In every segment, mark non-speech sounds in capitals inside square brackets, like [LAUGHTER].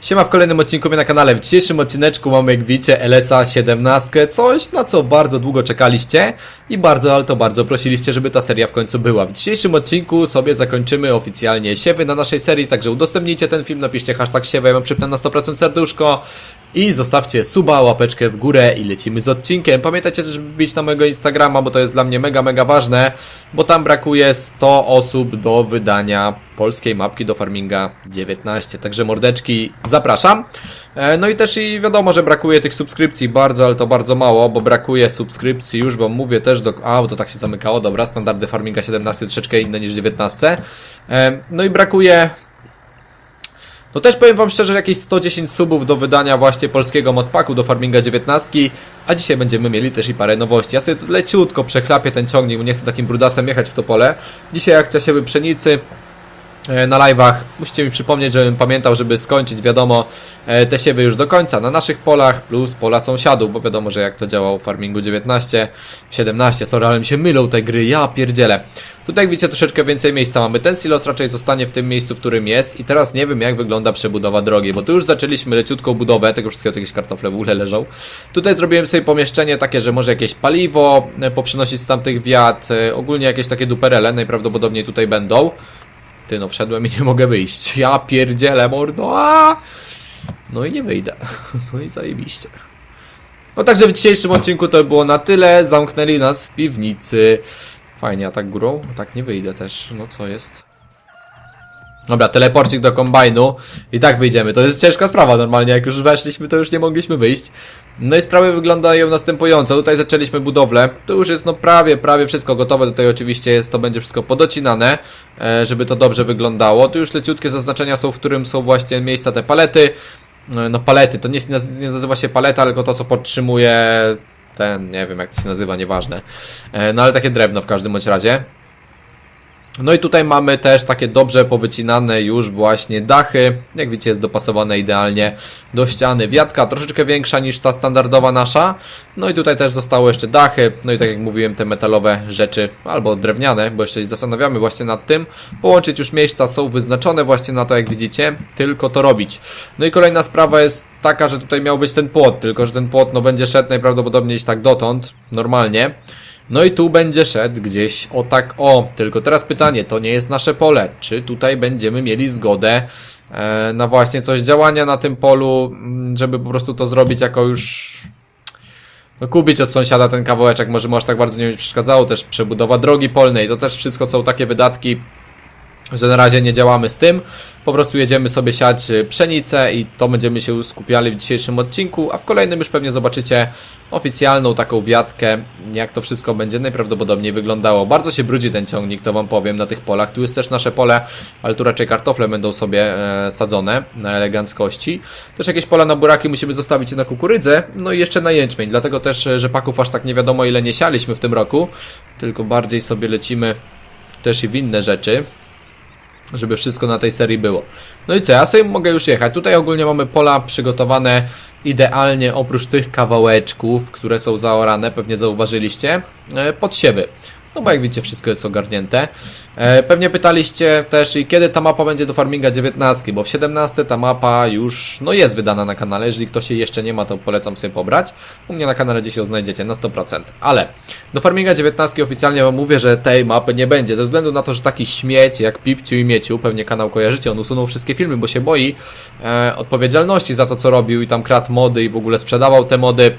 Siema w kolejnym odcinku mnie na kanale. W dzisiejszym odcineczku mamy jak widzicie LSA 17, coś na co bardzo długo czekaliście i bardzo, ale to bardzo prosiliście, żeby ta seria w końcu była. W dzisiejszym odcinku sobie zakończymy oficjalnie siewy na naszej serii, także udostępnijcie ten film, napiszcie hashtag siewy, ja wam przypnę na 100% serduszko i zostawcie suba, łapeczkę w górę i lecimy z odcinkiem. Pamiętajcie też, żeby na mojego Instagrama, bo to jest dla mnie mega, mega ważne, bo tam brakuje 100 osób do wydania polskiej mapki do Farminga 19. Także mordeczki, zapraszam. E, No i też i wiadomo, że brakuje tych subskrypcji bardzo, ale to bardzo mało, bo brakuje subskrypcji, już wam mówię też do... A, bo to tak się zamykało, dobra, standardy Farminga 17 troszeczkę inne niż 19. E, No i brakuje no też powiem wam szczerze, jakieś 110 subów do wydania właśnie polskiego modpacku do Farminga 19, a dzisiaj będziemy mieli też i parę nowości. Ja sobie leciutko przechlapię ten ciągnik, nie chcę takim brudasem jechać w to pole. Dzisiaj akcja siewy pszenicy na live'ach. Musicie mi przypomnieć, żebym pamiętał, żeby skończyć, wiadomo, e, te siewy już do końca na naszych polach, plus pola sąsiadów, bo wiadomo, że jak to działało w Farmingu 19, 17, sorry, ale mi się mylą te gry, ja pierdzielę. Tutaj widzicie troszeczkę więcej miejsca mamy. Ten silos raczej zostanie w tym miejscu, w którym jest i teraz nie wiem jak wygląda przebudowa drogi, bo tu już zaczęliśmy leciutką budowę, tego wszystkiego jakieś kartofle w ogóle leżą. Tutaj zrobiłem sobie pomieszczenie takie, że może jakieś paliwo e, poprzynosić z tamtych wiat, e, ogólnie jakieś takie duperele najprawdopodobniej tutaj będą. Ty no wszedłem i nie mogę wyjść. Ja pierdzielę mordo. A! No i nie wyjdę. [LAUGHS] No i zajebiście. No także w dzisiejszym odcinku to było na tyle. Zamknęli nas w piwnicy. Fajnie, a tak górą? Tak nie wyjdę też. No co jest? Dobra, teleporcik do kombajnu i tak wyjdziemy. To jest ciężka sprawa normalnie, jak już weszliśmy, to już nie mogliśmy wyjść. No i sprawy wyglądają następująco. Tutaj zaczęliśmy budowlę. Tu już jest no prawie, prawie wszystko gotowe. Tutaj oczywiście jest, to będzie wszystko podocinane, e, żeby to dobrze wyglądało. Tu już leciutkie zaznaczenia są, w którym są właśnie miejsca te palety. E, No palety, to nie, nie nazywa się paleta, tylko to co podtrzymuje ten, nie wiem jak to się nazywa, nieważne. E, No ale takie drewno w każdym bądź razie. No i tutaj mamy też takie dobrze powycinane już właśnie dachy. Jak widzicie jest dopasowane idealnie do ściany. Wiatka troszeczkę większa niż ta standardowa nasza. No i tutaj też zostały jeszcze dachy. No i tak jak mówiłem te metalowe rzeczy albo drewniane, bo jeszcze się zastanawiamy właśnie nad tym. Połączyć już miejsca są wyznaczone właśnie na to jak widzicie. Tylko to robić. No i kolejna sprawa jest taka, że tutaj miał być ten płot. Tylko, że ten płot no będzie szedł najprawdopodobniej tak dotąd. Normalnie. No i tu będzie szedł gdzieś o tak o. Tylko teraz pytanie, to nie jest nasze pole. Czy tutaj będziemy mieli zgodę e, na właśnie coś działania na tym polu, mm, żeby po prostu to zrobić jako już no, kupić od sąsiada ten kawałeczek, może mu aż tak bardzo nie przeszkadzało, też przebudowa drogi polnej, to też wszystko są takie wydatki, że na razie nie działamy z tym, po prostu jedziemy sobie siać y, pszenicę i to będziemy się skupiali w dzisiejszym odcinku, a w kolejnym już pewnie zobaczycie oficjalną taką wiatkę, jak to wszystko będzie najprawdopodobniej wyglądało. Bardzo się brudzi ten ciągnik, to wam powiem, na tych polach. Tu jest też nasze pole, ale tu raczej kartofle będą sobie e, sadzone na eleganckości. Też jakieś pola na buraki musimy zostawić na kukurydzę, no i jeszcze na jęczmień, dlatego też e, rzepaków aż tak nie wiadomo ile nie sialiśmy w tym roku, tylko bardziej sobie lecimy też i w inne rzeczy żeby wszystko na tej serii było. No i co, ja sobie mogę już jechać. Tutaj ogólnie mamy pola przygotowane idealnie oprócz tych kawałeczków, które są zaorane, pewnie zauważyliście, e, pod siewy. No bo jak widzicie, wszystko jest ogarnięte. E, pewnie pytaliście też i kiedy ta mapa będzie do Farminga 19, bo w 17 ta mapa już no jest wydana na kanale. Jeżeli ktoś jej jeszcze nie ma, to polecam sobie pobrać. U mnie na kanale gdzieś ją znajdziecie na 100%. Ale do Farminga 19 oficjalnie wam mówię, że tej mapy nie będzie, ze względu na to, że taki śmieć jak Pipciu i Mieciu, pewnie kanał kojarzycie, on usunął wszystkie filmy, bo się boi e, odpowiedzialności za to, co robił i tam kradł mody i w ogóle sprzedawał te mody.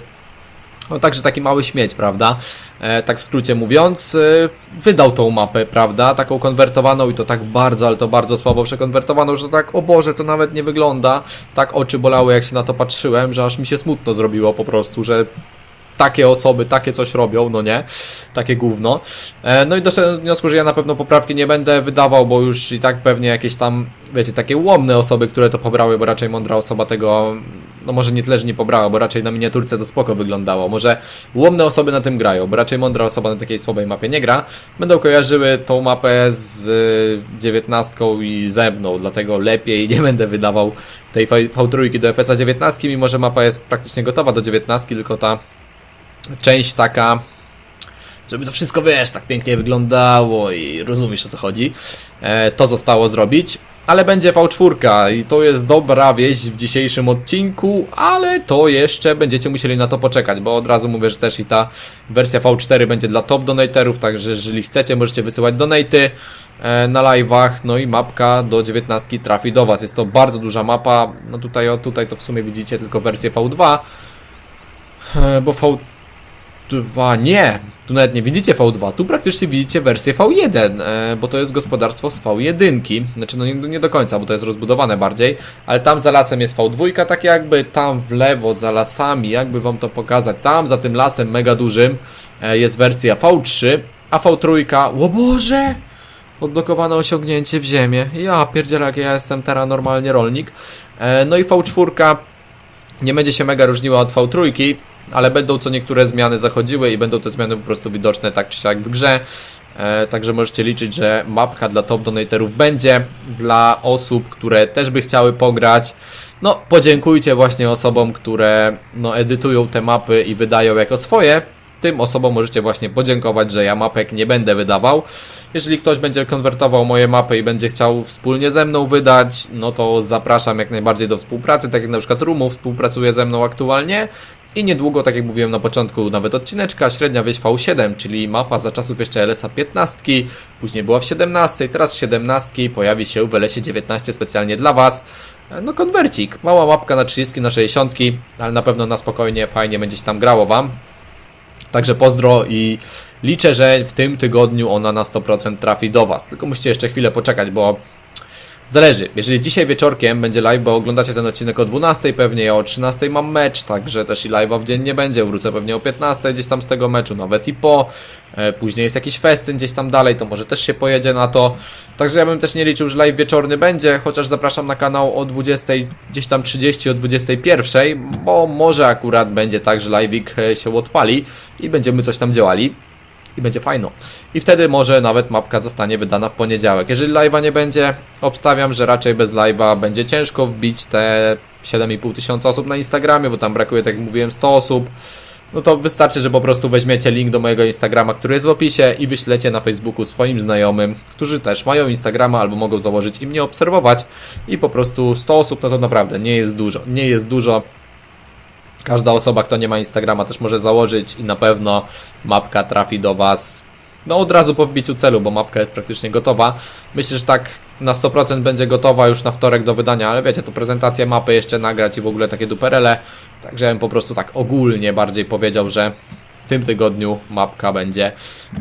No także taki mały śmieć, prawda? E, tak w skrócie mówiąc, e, wydał tą mapę, prawda? Taką konwertowaną i to tak bardzo, ale to bardzo słabo przekonwertowaną, że to tak, o Boże, to nawet nie wygląda. Tak oczy bolały, jak się na to patrzyłem, że aż mi się smutno zrobiło po prostu, że takie osoby, takie coś robią, no nie? Takie gówno. E, no i doszedłem do wniosku, że ja na pewno poprawki nie będę wydawał, bo już i tak pewnie jakieś tam, wiecie, takie łomne osoby, które to pobrały, bo raczej mądra osoba tego, no może nie tyle, że nie pobrała, bo raczej na miniaturce to spoko wyglądało. Może łomne osoby na tym grają, bo raczej mądra osoba na takiej słabej mapie nie gra. Będą kojarzyły tą mapę z y, dziewiętnastką i ze mną, dlatego lepiej [LAUGHS] nie będę wydawał tej V- V3 do FSA 19, mimo że mapa jest praktycznie gotowa do 19, tylko ta część taka, żeby to wszystko, wiesz, tak pięknie wyglądało i rozumiesz o co chodzi, e, to zostało zrobić. ale będzie V4 i to jest dobra wieść w dzisiejszym odcinku, ale to jeszcze będziecie musieli na to poczekać, bo od razu mówię, że też i ta wersja V4 będzie dla top donaterów, także jeżeli chcecie, możecie wysyłać donaty e, na live'ach, no i mapka do 19 trafi do Was. Jest to bardzo duża mapa, no tutaj, o, tutaj to w sumie widzicie tylko wersję V2, e, bo V2 nie, tu nawet nie widzicie V2, tu praktycznie widzicie wersję V1, e, bo to jest gospodarstwo z V1. Znaczy, no nie, nie do końca, bo to jest rozbudowane bardziej, ale tam za lasem jest V2, tak jakby tam w lewo za lasami, jakby wam to pokazać, tam za tym lasem mega dużym e, jest wersja V3, a V3, o Boże! Odblokowane osiągnięcie w ziemię. Ja pierdzielę, jak ja jestem teraz normalnie rolnik. E, no i V4 nie będzie się mega różniła od V3, ale będą co niektóre zmiany zachodziły i będą te zmiany po prostu widoczne tak czy siak w grze. E, także możecie liczyć, że mapka dla top donaterów będzie dla osób, które też by chciały pograć. No, podziękujcie właśnie osobom, które no, edytują te mapy i wydają jako swoje. Tym osobom możecie właśnie podziękować, że ja mapek nie będę wydawał. Jeżeli ktoś będzie konwertował moje mapy i będzie chciał wspólnie ze mną wydać, no to zapraszam jak najbardziej do współpracy, tak jak na przykład Rumu współpracuje ze mną aktualnie. I niedługo, tak jak mówiłem na początku nawet odcineczka, średnia wieś V7, czyli mapa za czasów jeszcze LSA 15, później była w 17, teraz w 17 pojawi się w LSie 19 specjalnie dla Was. No konwercik, mała mapka na 30, na 60, ale na pewno na spokojnie, fajnie będzie się tam grało Wam. Także pozdro i liczę, że w tym tygodniu ona na 100% trafi do Was. Tylko musicie jeszcze chwilę poczekać, bo zależy. Jeżeli dzisiaj wieczorkiem będzie live, bo oglądacie ten odcinek o 12 pewnie, ja o 13 mam mecz, także też i live'a w dzień nie będzie. Wrócę pewnie o 15 gdzieś tam z tego meczu, nawet i po. E, Później jest jakiś festyn gdzieś tam dalej, to może też się pojedzie na to. Także ja bym też nie liczył, że live wieczorny będzie, chociaż zapraszam na kanał o 20, gdzieś tam 30, o 21, bo może akurat będzie tak, że live'ik e, się odpali i będziemy coś tam działali i będzie fajno. I wtedy może nawet mapka zostanie wydana w poniedziałek. Jeżeli live'a nie będzie, obstawiam, że raczej bez live'a będzie ciężko wbić te 7,5 tysiąca osób na Instagramie, bo tam brakuje, tak jak mówiłem, 100 osób. No to wystarczy, że po prostu weźmiecie link do mojego Instagrama, który jest w opisie i wyślecie na Facebooku swoim znajomym, którzy też mają Instagrama albo mogą założyć i mnie obserwować i po prostu 100 osób, no to naprawdę nie jest dużo. Nie jest dużo. Każda osoba, kto nie ma Instagrama, też może założyć i na pewno mapka trafi do Was. No od razu po wbiciu celu, bo mapka jest praktycznie gotowa. Myślę, że tak na 100% będzie gotowa już na wtorek do wydania, ale wiecie, to prezentację mapy jeszcze nagrać i w ogóle takie duperele. Także ja bym po prostu tak ogólnie bardziej powiedział, że w tym tygodniu mapka będzie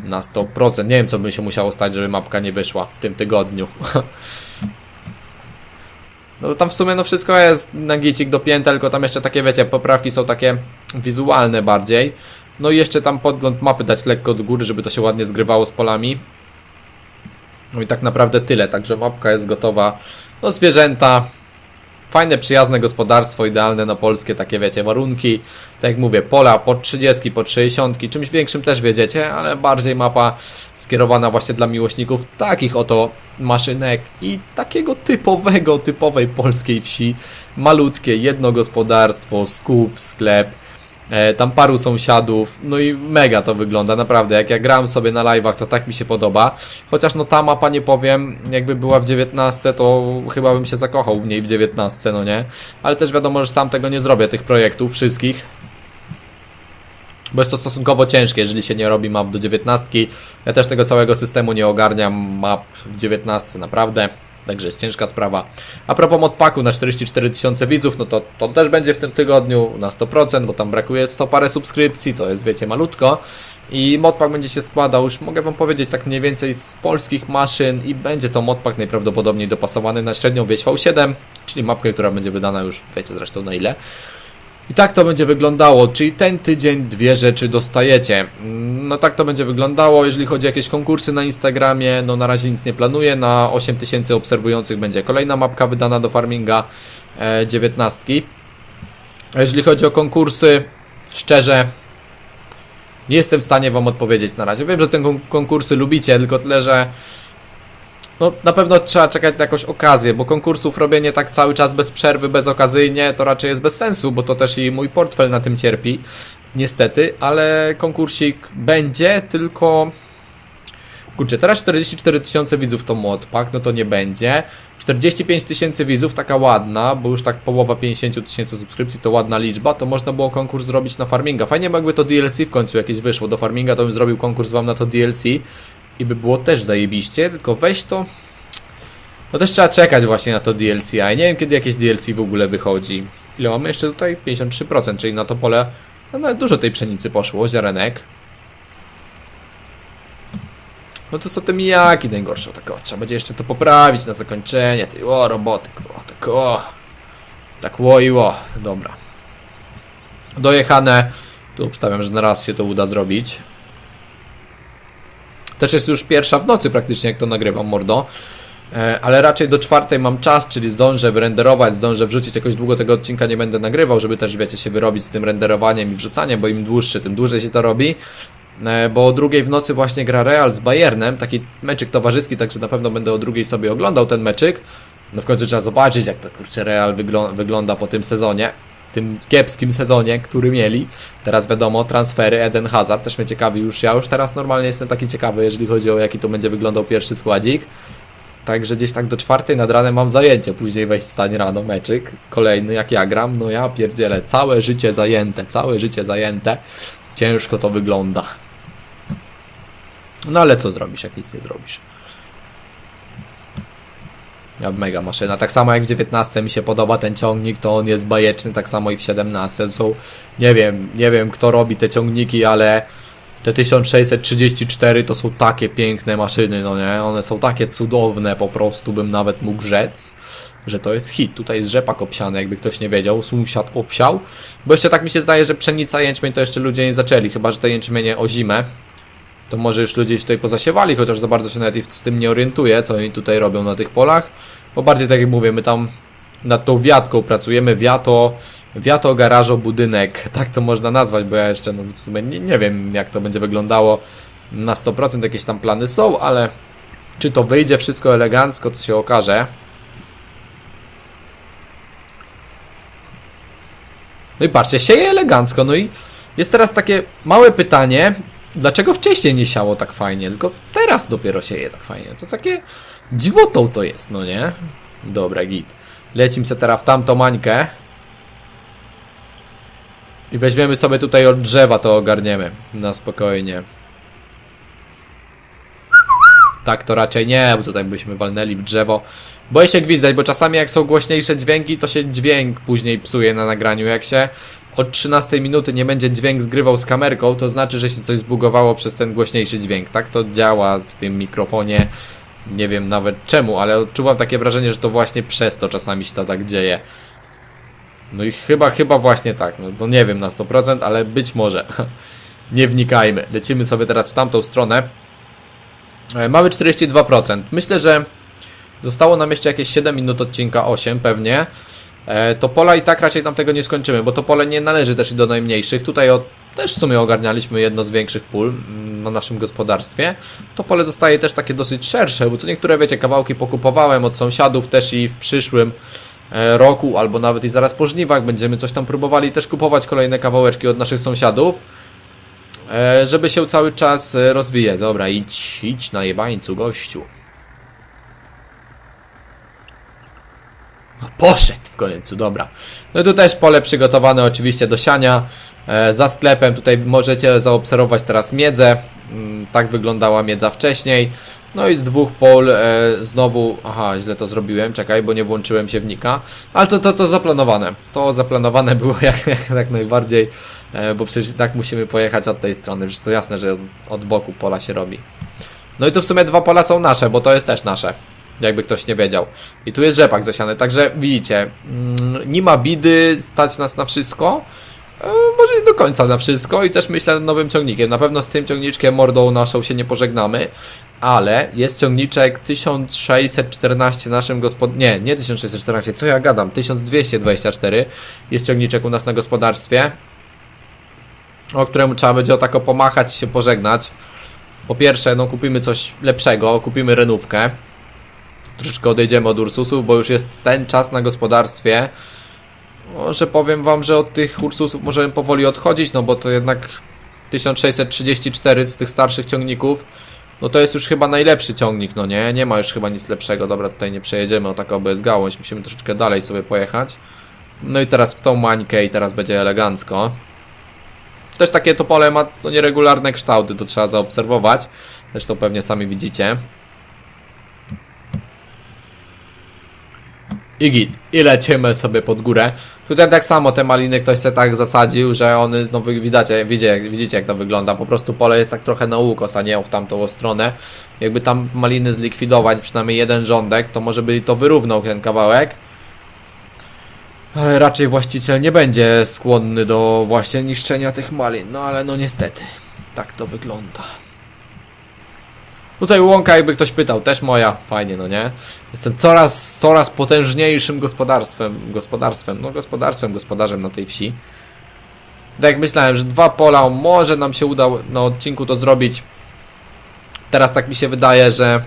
na 100%. Nie wiem, co by się musiało stać, żeby mapka nie wyszła w tym tygodniu. [LAUGHS] No tam w sumie no wszystko jest na gicik dopięte, tylko tam jeszcze takie wiecie, poprawki są takie wizualne bardziej. No i jeszcze tam podgląd mapy dać lekko do góry, żeby to się ładnie zgrywało z polami. No i tak naprawdę tyle, także mapka jest gotowa. No zwierzęta, fajne, przyjazne gospodarstwo, idealne na polskie takie wiecie warunki. Tak jak mówię, pola po 30, po 60, czymś większym też wiedziecie, ale bardziej mapa skierowana właśnie dla miłośników takich oto maszynek i takiego typowego, typowej polskiej wsi. Malutkie, jedno gospodarstwo, skup, sklep. E, tam paru sąsiadów, no i mega to wygląda, naprawdę. Jak ja gram sobie na live'ach, to tak mi się podoba. Chociaż no ta mapa nie powiem, jakby była w 19, to chyba bym się zakochał w niej w 19, no nie? Ale też wiadomo, że sam tego nie zrobię, tych projektów wszystkich. Bo jest to stosunkowo ciężkie, jeżeli się nie robi map do 19. Ja też tego całego systemu nie ogarniam map w 19, naprawdę. Także jest ciężka sprawa. A propos modpaku na 44 tysiące widzów, no to to też będzie w tym tygodniu na 100%, bo tam brakuje 100 parę subskrypcji, to jest wiecie malutko. I modpak będzie się składał, już mogę wam powiedzieć tak mniej więcej z polskich maszyn i będzie to modpak najprawdopodobniej dopasowany na średnią wieś V7, czyli mapkę, która będzie wydana już wiecie zresztą na ile. I tak to będzie wyglądało, czyli ten tydzień dwie rzeczy dostajecie. No tak to będzie wyglądało, jeżeli chodzi o jakieś konkursy na Instagramie, no na razie nic nie planuję, na 8000 obserwujących będzie kolejna mapka wydana do farminga e, 19. A jeżeli chodzi o konkursy, szczerze, nie jestem w stanie Wam odpowiedzieć na razie. Wiem, że te kon- konkursy lubicie, tylko tyle, że no na pewno trzeba czekać na jakąś okazję, bo konkursów robienie tak cały czas bez przerwy, bezokazyjnie, to raczej jest bez sensu, bo to też i mój portfel na tym cierpi. Niestety, ale konkursik będzie, tylko Kurczę, teraz 44 tysiące widzów to modpack, no to nie będzie. 45 tysięcy widzów, taka ładna, bo już tak połowa 50 tysięcy subskrypcji to ładna liczba, to można było konkurs zrobić na farminga. Fajnie by jakby to DLC w końcu jakieś wyszło. Do farminga to bym zrobił konkurs wam na to DLC i by było też zajebiście, tylko weź to... No też trzeba czekać właśnie na to DLC, a nie wiem kiedy jakieś DLC w ogóle wychodzi. Ile mamy jeszcze tutaj? 53%, czyli na to pole no nawet dużo tej pszenicy poszło, ziarenek. No to są te mijaki najgorsze, tak o, trzeba będzie jeszcze to poprawić na zakończenie, tej o roboty, o, tak o, tak ło i dobra. Dojechane, tu obstawiam, że na raz się to uda zrobić. Też jest już pierwsza w nocy praktycznie, jak to nagrywam, mordo. E, Ale raczej do czwartej mam czas, czyli zdążę wyrenderować, zdążę wrzucić jakoś długo tego odcinka nie będę nagrywał, żeby też wiecie się wyrobić z tym renderowaniem i wrzucaniem, bo im dłuższy, tym dłużej się to robi. E, Bo o drugiej w nocy właśnie gra Real z Bayernem, taki meczyk towarzyski, także na pewno będę o drugiej sobie oglądał ten meczyk. No w końcu trzeba zobaczyć, jak to kurczę Real wyglą wygląda po tym sezonie. Tym kiepskim sezonie, który mieli. Teraz wiadomo, transfery Eden Hazard też mnie ciekawi już. Ja już teraz normalnie jestem taki ciekawy, jeżeli chodzi o jaki to będzie wyglądał pierwszy składzik. Także gdzieś tak do czwartej nad ranem mam zajęcie, później wejść wstanie rano meczyk, kolejny jak ja gram, no ja pierdzielę, całe życie zajęte, całe życie zajęte, ciężko to wygląda. No ale co zrobisz, jak nic nie zrobisz? Mega maszyna, tak samo jak w 19 mi się podoba ten ciągnik, to on jest bajeczny, tak samo i w 17 są, nie wiem, nie wiem kto robi te ciągniki, ale te 1634 to są takie piękne maszyny, no nie? One są takie cudowne, po prostu bym nawet mógł rzec, że to jest hit. Tutaj jest rzepak obsiany, jakby ktoś nie wiedział, sąsiad obsiał. Bo jeszcze tak mi się zdaje, że pszenica, jęczmień to jeszcze ludzie nie zaczęli, chyba że te jęczmienie o zimę. To może już ludzie się tutaj pozasiewali, chociaż za bardzo się nawet z tym nie orientuję, co oni tutaj robią na tych polach. Bo bardziej tak jak mówię, my tam nad tą wiatką pracujemy, wiato, wiato, garażo, budynek, [LAUGHS] tak to można nazwać, bo ja jeszcze no, w sumie nie, nie wiem jak to będzie wyglądało na 100%, jakieś tam plany są, ale czy to wyjdzie wszystko elegancko, to się okaże. No i patrzcie, sieje elegancko, no i jest teraz takie małe pytanie, dlaczego wcześniej nie siało tak fajnie, tylko teraz dopiero sieje tak fajnie, to takie dziwotą to jest, no nie? Dobra, git. Lecimy se teraz w tamtą mańkę. I weźmiemy sobie tutaj od drzewa, to ogarniemy. Na spokojnie. Tak to raczej nie, bo tutaj byśmy walnęli w drzewo. Boję się gwizdać, bo czasami jak są głośniejsze dźwięki, to się dźwięk później psuje na nagraniu. Jak się od 13 minuty nie będzie dźwięk zgrywał z kamerką, to znaczy, że się coś zbugowało przez ten głośniejszy dźwięk. Tak to działa w tym mikrofonie. Nie wiem nawet czemu, ale odczuwam takie wrażenie, że to właśnie przez to czasami się to tak dzieje. No i chyba, chyba właśnie tak. No, no nie wiem na 100%, ale być może. [LAUGHS] nie wnikajmy. Lecimy sobie teraz w tamtą stronę. E, Mamy 42%. Myślę, że zostało nam jeszcze jakieś 7 minut odcinka, 8 pewnie. E, To pola i tak raczej tam tego nie skończymy, bo to pole nie należy też do najmniejszych. Tutaj też w sumie ogarnialiśmy jedno z większych pól mm, na naszym gospodarstwie. To pole zostaje też takie dosyć szersze, bo co niektóre, wiecie, kawałki pokupowałem od sąsiadów też i w przyszłym e, roku, albo nawet i zaraz po żniwach będziemy coś tam próbowali też kupować kolejne kawałeczki od naszych sąsiadów. E, żeby się cały czas rozwijać. Dobra, idź, idź na jebańcu, gościu. Poszedł w końcu, dobra. No tu też pole przygotowane oczywiście do siania. E, za sklepem tutaj możecie zaobserwować teraz miedzę. Mm, tak wyglądała miedza wcześniej. No i z dwóch pol e, znowu... Aha, źle to zrobiłem, czekaj, bo nie włączyłem siewnika. Ale to, to, to zaplanowane. To zaplanowane było [LAUGHS] jak, jak, jak najbardziej, e, bo przecież tak musimy pojechać od tej strony. Przecież to jasne, że od, od boku pola się robi. No i tu w sumie dwa pola są nasze, bo to jest też nasze. Jakby ktoś nie wiedział. I tu jest rzepak zasiany, także widzicie, mm, nie ma bidy, stać nas na wszystko. E, może nie do końca na wszystko i też myślę nad nowym ciągnikiem. Na pewno z tym ciągniczkiem mordą naszą się nie pożegnamy, ale jest ciągniczek 1614 naszym gospod... Nie, nie 1614, co ja gadam? 1224 jest ciągniczek u nas na gospodarstwie, o któremu trzeba będzie o tako pomachać i się pożegnać. Po pierwsze, no kupimy coś lepszego, kupimy renówkę. Troszeczkę odejdziemy od Ursusów, bo już jest ten czas na gospodarstwie, może powiem wam, że od tych Ursusów możemy powoli odchodzić, no bo to jednak 1634 z tych starszych ciągników no to jest już chyba najlepszy ciągnik, no nie? Nie ma już chyba nic lepszego. Dobra, tutaj nie przejedziemy o taką bez gałąź, musimy troszeczkę dalej sobie pojechać. No i teraz w tą mańkę i teraz będzie elegancko. Też takie to pole ma no, nieregularne kształty, to trzeba zaobserwować. Zresztą pewnie sami widzicie. I git. I lecimy sobie pod górę. Tutaj tak samo te maliny ktoś se tak zasadził, że one, no wy widzicie, widzicie, widzicie jak to wygląda. Po prostu pole jest tak trochę na ukos, a nie w tamtą stronę. Jakby tam maliny zlikwidować, przynajmniej jeden rządek, to może by to wyrównał ten kawałek. Ale raczej właściciel nie będzie skłonny do właśnie niszczenia tych malin. No ale no niestety, tak to wygląda. Tutaj łąka, jakby ktoś pytał, też moja. Fajnie, no nie? Jestem coraz, coraz potężniejszym gospodarstwem, gospodarstwem, no gospodarstwem, gospodarzem na tej wsi. Tak jak myślałem, że dwa pola może nam się uda na odcinku to zrobić. Teraz tak mi się wydaje, że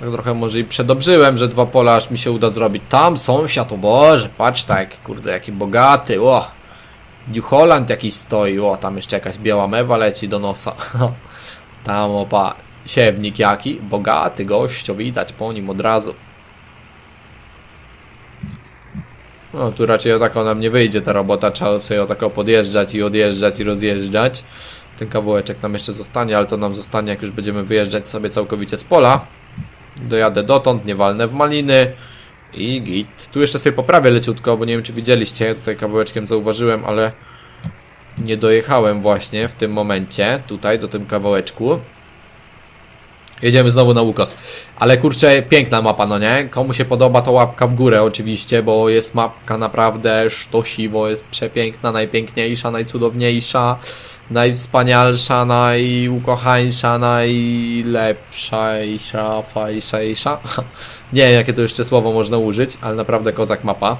tak trochę może i przedobrzyłem, że dwa pola aż mi się uda zrobić. Tam sąsiad, o Boże, patrz tak, kurde, jaki bogaty, o. New Holland jakiś stoi, o, tam jeszcze jakaś biała mewa leci do nosa. [LAUGHS] Tam opa, siewnik jaki, bogaty gościo, widać po nim od razu. No, tu raczej o tak nam nie wyjdzie ta robota, trzeba sobie o tako podjeżdżać i odjeżdżać i rozjeżdżać. Ten kawałeczek nam jeszcze zostanie, ale to nam zostanie jak już będziemy wyjeżdżać sobie całkowicie z pola. Dojadę dotąd, nie walnę w maliny i git. Tu jeszcze sobie poprawię leciutko, bo nie wiem czy widzieliście, tutaj kawałeczkiem zauważyłem, ale nie dojechałem właśnie w tym momencie, tutaj do tym kawałeczku. Jedziemy znowu na ukos. Ale kurczę, piękna mapa, no nie? Komu się podoba, to łapka w górę oczywiście, bo jest mapka naprawdę sztosiwo, jest przepiękna, najpiękniejsza, najcudowniejsza, najwspanialsza, najukochańsza, najlepsza, fajszejsza. [LAUGHS] Nie wiem, jakie to jeszcze słowo można użyć, ale naprawdę kozak mapa.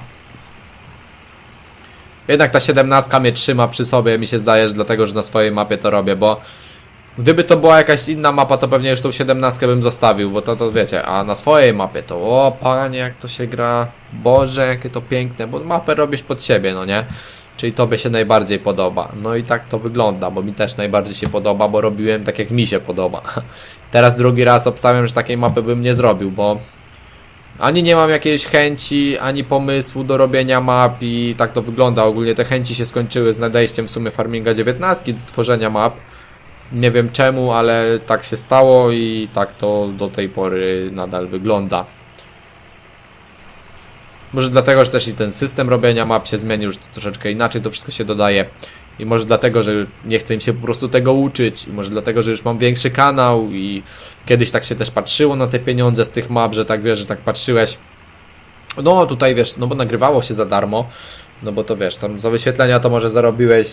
Jednak ta 17 mnie trzyma przy sobie, mi się zdaje, że dlatego, że na swojej mapie to robię, bo Gdyby to była jakaś inna mapa, to pewnie już tą 17 bym zostawił, bo to, to wiecie, a na swojej mapie to, o panie, jak to się gra, Boże, jakie to piękne, bo mapę robisz pod siebie, no nie? Czyli tobie się najbardziej podoba. No i tak to wygląda, bo mi też najbardziej się podoba, bo robiłem tak jak mi się podoba. [LAUGHS] Teraz drugi raz obstawiam, że takiej mapy bym nie zrobił, bo ani nie mam jakiejś chęci, ani pomysłu do robienia map i tak to wygląda. Ogólnie te chęci się skończyły z nadejściem w sumie Farminga 19 do tworzenia map. Nie wiem czemu, ale tak się stało i tak to do tej pory nadal wygląda. Może dlatego, że też i ten system robienia map się zmienił, że to troszeczkę inaczej to wszystko się dodaje. I może dlatego, że nie chcę im się po prostu tego uczyć. I może dlatego, że już mam większy kanał i kiedyś tak się też patrzyło na te pieniądze z tych map, że tak wiesz, że tak patrzyłeś. No tutaj wiesz, no bo nagrywało się za darmo. No bo to wiesz, tam za wyświetlenia to może zarobiłeś e,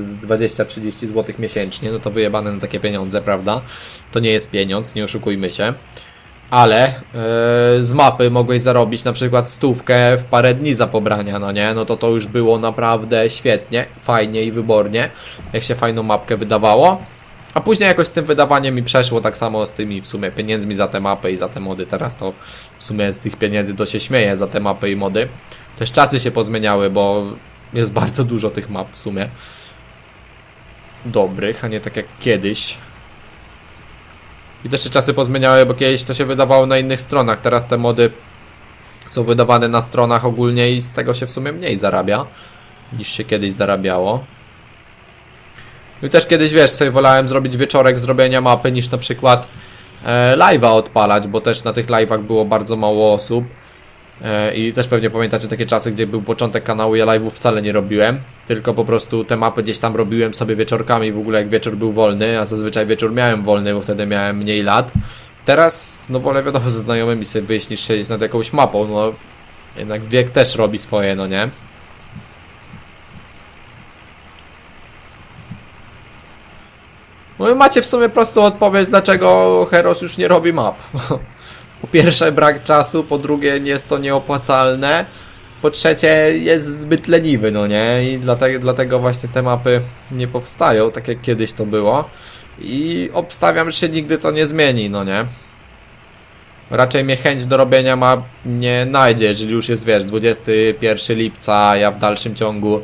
z 20-30 zł miesięcznie, no to wyjebane na takie pieniądze, prawda? To nie jest pieniądz, nie oszukujmy się. Ale e, z mapy mogłeś zarobić na przykład stówkę w parę dni za pobrania, no nie? No to to już było naprawdę świetnie, fajnie i wybornie, jak się fajną mapkę wydawało. A później jakoś z tym wydawaniem mi przeszło tak samo z tymi w sumie pieniędzmi za te mapy i za te mody. Teraz to w sumie z tych pieniędzy to się śmieję za te mapy i mody. Też czasy się pozmieniały, bo jest bardzo dużo tych map w sumie. Dobrych, a nie tak jak kiedyś. I też się czasy pozmieniały, bo kiedyś to się wydawało na innych stronach. Teraz te mody są wydawane na stronach ogólnie i z tego się w sumie mniej zarabia niż się kiedyś zarabiało. No I też kiedyś, wiesz, sobie wolałem zrobić wieczorek zrobienia mapy niż na przykład e, live'a odpalać, bo też na tych live'ach było bardzo mało osób. E, I też pewnie pamiętacie takie czasy, gdzie był początek kanału, ja live'ów wcale nie robiłem, tylko po prostu te mapy gdzieś tam robiłem sobie wieczorkami, w ogóle jak wieczór był wolny, a zazwyczaj wieczór miałem wolny, bo wtedy miałem mniej lat. Teraz, no wolę wiadomo, ze znajomymi sobie wyjść niż siedzieć nad jakąś mapą, no jednak wiek też robi swoje, no nie? No i macie w sumie prostą odpowiedź, dlaczego Heros już nie robi map. [LAUGHS] Po pierwsze brak czasu, po drugie jest to nieopłacalne, po trzecie jest zbyt leniwy, no nie? I dlatego, dlatego właśnie te mapy nie powstają, tak jak kiedyś to było. I obstawiam, że się nigdy to nie zmieni, no nie? Raczej mnie chęć do robienia map nie najdzie, jeżeli już jest, wiesz, 21 lipca, ja w dalszym ciągu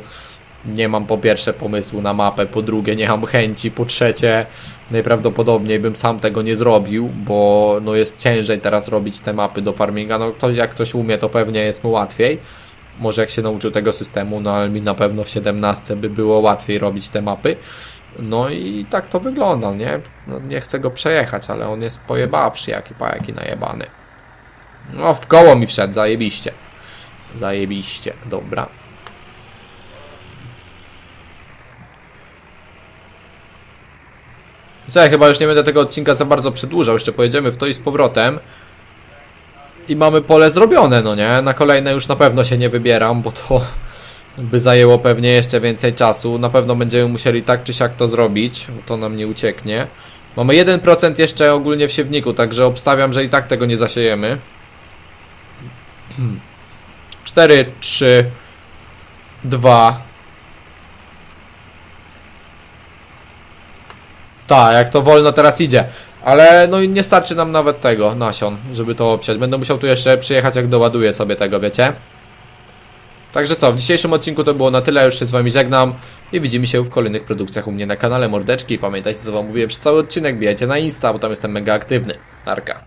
nie mam po pierwsze pomysłu na mapę, po drugie nie mam chęci, po trzecie najprawdopodobniej bym sam tego nie zrobił, bo no jest ciężej teraz robić te mapy do farminga, no ktoś, jak ktoś umie to pewnie jest mu łatwiej, może jak się nauczył tego systemu, no ale mi na pewno w 17 by było łatwiej robić te mapy, no i tak to wygląda, nie? No, nie chcę go przejechać, ale on jest pojebawszy, jaki pajaki najebany. No w koło mi wszedł, zajebiście. Zajebiście, dobra. Co, ja chyba już nie będę tego odcinka za bardzo przedłużał, jeszcze pojedziemy w to i z powrotem. I mamy pole zrobione, no nie? Na kolejne już na pewno się nie wybieram, bo to by zajęło pewnie jeszcze więcej czasu. Na pewno będziemy musieli tak czy siak to zrobić, bo to nam nie ucieknie. Mamy 1% jeszcze ogólnie w siewniku, także obstawiam, że i tak tego nie zasiejemy. 4, 3, 2. Tak, jak to wolno teraz idzie. Ale no i nie starczy nam nawet tego nasion, żeby to obsiać. Będę musiał tu jeszcze przyjechać, jak doładuję sobie tego, wiecie? Także co, w dzisiejszym odcinku to było na tyle, już się z wami żegnam i widzimy się w kolejnych produkcjach u mnie na kanale Mordeczki. Pamiętajcie co wam mówiłem przez cały odcinek, bijajcie na Insta, bo tam jestem mega aktywny. Narka.